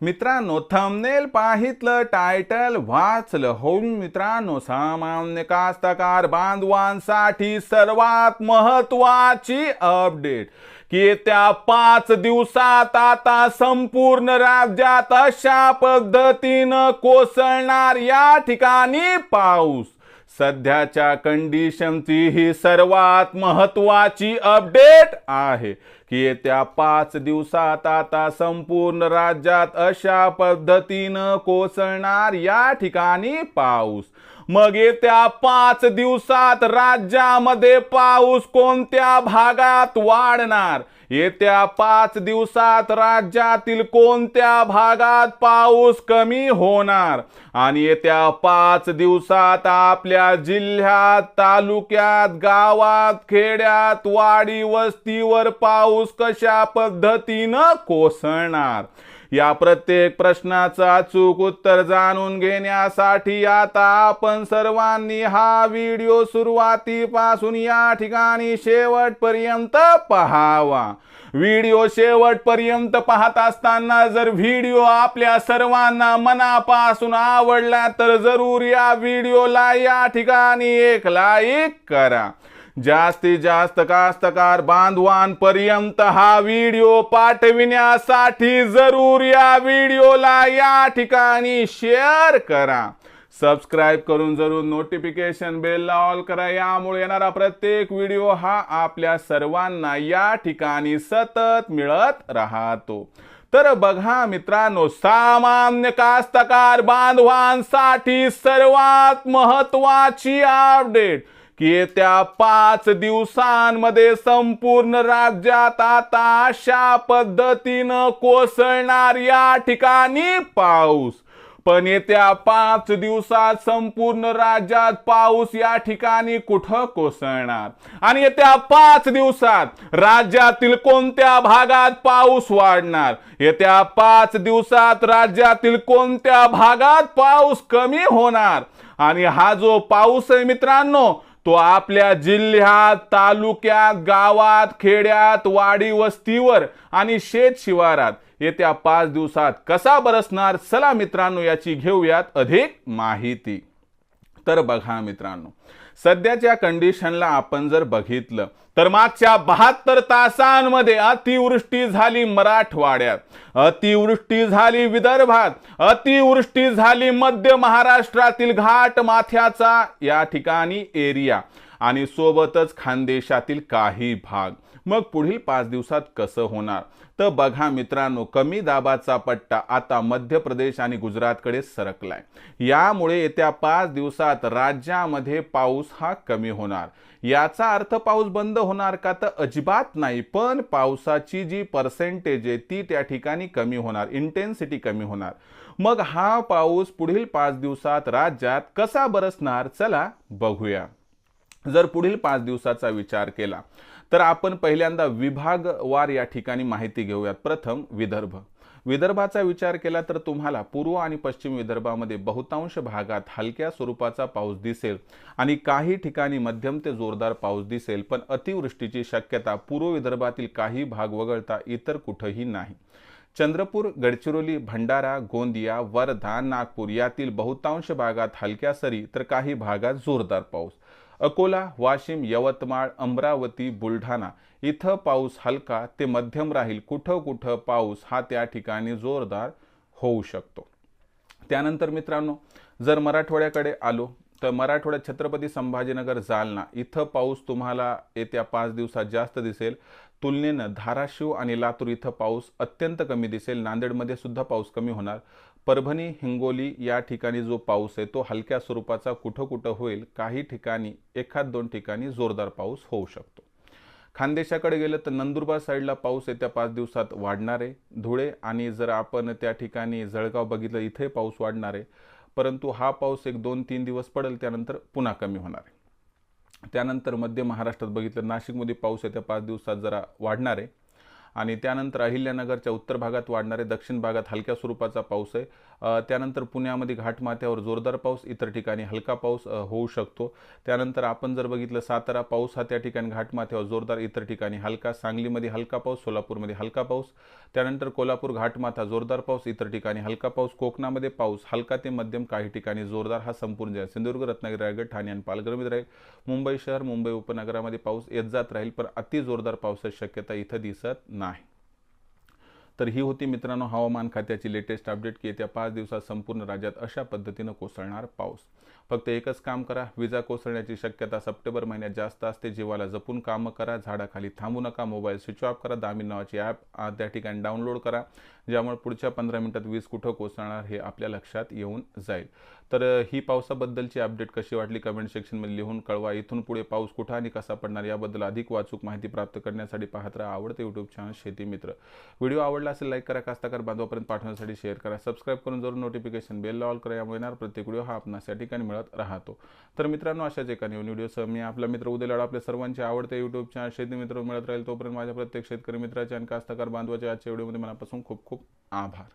मित्रांनो thumbnail पाहितलं title वाचलं. होऊन मित्रांनो सामान्य कास्तकार बांधवांसाठी सर्वात महत्वाची अपडेट की येत्या पाच दिवसात आता संपूर्ण राज्यात अशा पद्धतीनं कोसळणार या ठिकाणी पाऊस. सध्याच्या कंडिशनची ही सर्वात महत्वाची अपडेट आहे की येत्या पाच दिवसात आता संपूर्ण राज्यात अशा पद्धतीनं कोसळणार या ठिकाणी पाऊस. मग येत्या पाच दिवसात राज्यामध्ये पाऊस कोणत्या भागात वाढणार? येत्या पाच दिवसात राज्यातील कोणत्या भागात पाऊस कमी होणार? आणि येत्या पाच दिवसात आपल्या जिल्ह्यात तालुक्यात गावात खेड्यात वाडी वस्तीवर पाऊस कशा पद्धतीनं कोसळणार? या प्रत्येक प्रश्नाचं अचूक उत्तर जाणून घेण्यासाठी आता आपण सर्वांनी हा व्हिडिओ सुरुवातीपासून या ठिकाणी शेवटपर्यंत पहावा. व्हिडिओ शेवटपर्यंत पाहत असताना जर व्हिडिओ आपल्या सर्वांना मनापासून आवडला तर जरूर या व्हिडिओला या ठिकाणी एक लाईक करा. जास्तीत जास्त कास्तकार बांधवांपर्यंत हा व्हिडिओ पाठविण्यासाठी जरूर या व्हिडिओला या ठिकाणी शेअर करा. सबस्क्राईब करून जरूर नोटिफिकेशन बेलला ऑल करा. यामुळे येणारा प्रत्येक व्हिडिओ हा आपल्या सर्वांना या ठिकाणी सतत मिळत राहतो. तर बघा मित्रांनो सामान्य कास्तकार बांधवांसाठी सर्वात महत्वाची अपडेट की येत्या पाच दिवसांमध्ये संपूर्ण राज्यात आता अशा पद्धतीनं कोसळणार या ठिकाणी पाऊस. पण येत्या पाच दिवसात संपूर्ण राज्यात पाऊस या ठिकाणी कुठं कोसळणार? आणि येत्या पाच दिवसात राज्यातील कोणत्या भागात पाऊस वाढणार? येत्या पाच दिवसात राज्यातील कोणत्या भागात पाऊस कमी होणार? आणि हा जो पाऊस आहे मित्रांनो तो आपल्या जिल्ह्यात तालुक्यात गावात खेड्यात वाडी वस्तीवर आणि शेत शिवारात येत्या पाच दिवसात कसा बरसणार? चला मित्रांनो याची घेऊयात अधिक माहिती. तर बघा मित्रांनो सध्याच्या कंडिशनला आपण जर बघितलं तर मागच्या बहात्तर तासांमध्ये अतिवृष्टी झाली मराठवाड्यात. अतिवृष्टी झाली विदर्भात. अतिवृष्टी झाली मध्य महाराष्ट्रातील घाट माथ्याचा या ठिकाणी एरिया आणि सोबतच खानदेशातील काही भाग. मग पुढील पाच दिवसात कसं होणार? तर बघा मित्रांनो कमी दाबाचा पट्टा आता मध्य प्रदेश आणि गुजरातकडे सरकलाय. यामुळे येत्या पाच दिवसात राज्यामध्ये पाऊस हा कमी होणार. याचा अर्थ पाऊस बंद होणार का तर अजिबात नाही पण पावसाची जी पर्सेंटेज आहे ती त्या ठिकाणी कमी होणार इंटेन्सिटी कमी होणार. मग हा पाऊस पुढील पाच दिवसात राज्यात कसा बरसणार? चला बघूया. जर पुढील पाच दिवसाचा विचार केला तर आपण पहिल्यांदा विभागवार या ठिकाणी माहिती घेऊयात. प्रथम विदर्भ. विदर्भाचा विचार केला तर तुम्हाला पूर्व आणि पश्चिम विदर्भामध्ये बहुतांश भागात हलक्या स्वरूपाचा पाऊस दिसेल आणि काही ठिकाणी मध्यम ते जोरदार पाऊस दिसेल पण अतिवृष्टीची शक्यता पूर्व विदर्भातील काही भाग वगळता इतर कुठंही नाही. चंद्रपूर गडचिरोली भंडारा गोंदिया वर्धा नागपूर यातील बहुतांश भागात हलक्या सरी तर काही भागात जोरदार पाऊस. अकोला वाशिम यवतमाळ अमरावती बुलढाणा इथं पाऊस हलका ते मध्यम राहील. कुठं कुठं पाऊस हा त्या ठिकाणी जोरदार होऊ शकतो. त्यानंतर मित्रांनो जर मराठवाड्याकडे आलो तर मराठवाड्यात छत्रपती संभाजीनगर जालना इथं पाऊस तुम्हाला येत्या पाच दिवसात जास्त दिसेल. तुलनेनं धाराशिव आणि लातूर इथं पाऊस अत्यंत कमी दिसेल. नांदेडमध्ये सुद्धा पाऊस कमी होणार. परभणी हिंगोली या ठिकाणी जो पाऊस आहे तो हलक्या स्वरूपाचा कुठं कुठं होईल काही ठिकाणी एखाद दोन ठिकाणी जोरदार पाऊस होऊ शकतो. खानदेशाकडे गेलं तर नंदुरबार साईडला पाऊस येत्या पाच दिवसात वाढणार आहे. धुळे आणि जर आपण त्या ठिकाणी जळगाव बघितलं इथे पाऊस वाढणार आहे. परंतु हा पाऊस एक दोन तीन दिवस पडेल त्यानंतर पुन्हा कमी होणार आहे. त्यानंतर मध्य महाराष्ट्रात बघितलं नाशिकमध्ये पाऊस येत्या पाच दिवसात जरा वाढणार आहे. आणि त्यानंतर अहिल्यानगरच्या उत्तर भागात वाढणारे दक्षिण भागात हलक्या स्वरूपाचा पाऊस आहे. त्यानंतर पुण्यामध्ये घाटमाथ्यावर जोरदार पाऊस इतर ठिकाणी हलका पाऊस होऊ शकतो. त्यानंतर आपण जर बघितलं सातारा पाऊस हा त्या ठिकाणी घाटमाथ्यावर जोरदार इतर ठिकाणी हलका सांगलीमध्ये हलका पाऊस सोलापूरमध्ये हलका पाऊस. त्यानंतर कोल्हापूर घाटमाथा जोरदार पाऊस इतर ठिकाणी हलका पाऊस. कोकणामध्ये पाऊस हलका ते मध्यम काही ठिकाणी जोरदार हा संपूर्ण जे सिंधुदुर्ग रत्नागिरी रायगड ठाणे आणि पालघरमध्ये राहील. मुंबई शहर मुंबई उपनगरामध्ये पाऊस येत जात राहील पण अति जोरदार पावसाची शक्यता इथं दिसत नाही. तर ही होती मित्रांनो हवामान खात्याची लेटेस्ट अपडेट की येत्या पाच दिवसात संपूर्ण राज्यात अशा पद्धतीनं कोसळणार पाऊस. फक्त एकच काम करा विजा कोसळण्याची शक्यता सप्टेंबर महिन्यात जास्त असते. जीवाला जपून कामं करा झाडाखाली थांबू नका मोबाईल स्विच ऑफ करा दामी नावाची ॲप त्या ठिकाणी डाउनलोड करा ज्यामुळे पुढच्या पंधरा मिनिटात वीज कुठं कोसळणार हे आपल्या लक्षात येऊन जाईल. तर ही पावसाबद्दलची अपडेट कशी वाटली कमेंट सेक्शनमध्ये लिहून कळवा. इथून पुढे पाऊस कुठं आणि कसा पडणार याबद्दल अधिक वाचूक माहिती प्राप्त करण्यासाठी पाहत राहा आवडते यूट्यूब चॅनल शेती मित्र. व्हिडिओ आवडला असेल लाईक करा कास्ताकार बांधवापर्यंत पाठवण्यासाठी शेअर करा. सबस्क्राईब करून जरूर नोटिफिकेशन बेल ऑल करा. यामुळे येणार प्रत्येक व्हिडिओ हा आपणास या ठिकाणी मिळत राहतो. तर मित्रांनो अशाच एका नवीन व्हिडिओसह मी आपला मित्र उद्या लढा आपल्या सर्वांचे आवडते यूट्यूब चॅनल शेती मित्र मिळत राहील तोपर्यंत माझ्या प्रत्येक शेतकरी मित्राचे आणि कास्ताकार बांधवाच्या आजच्या व्हिडिओमध्ये मनापासून खूप खूप आभार.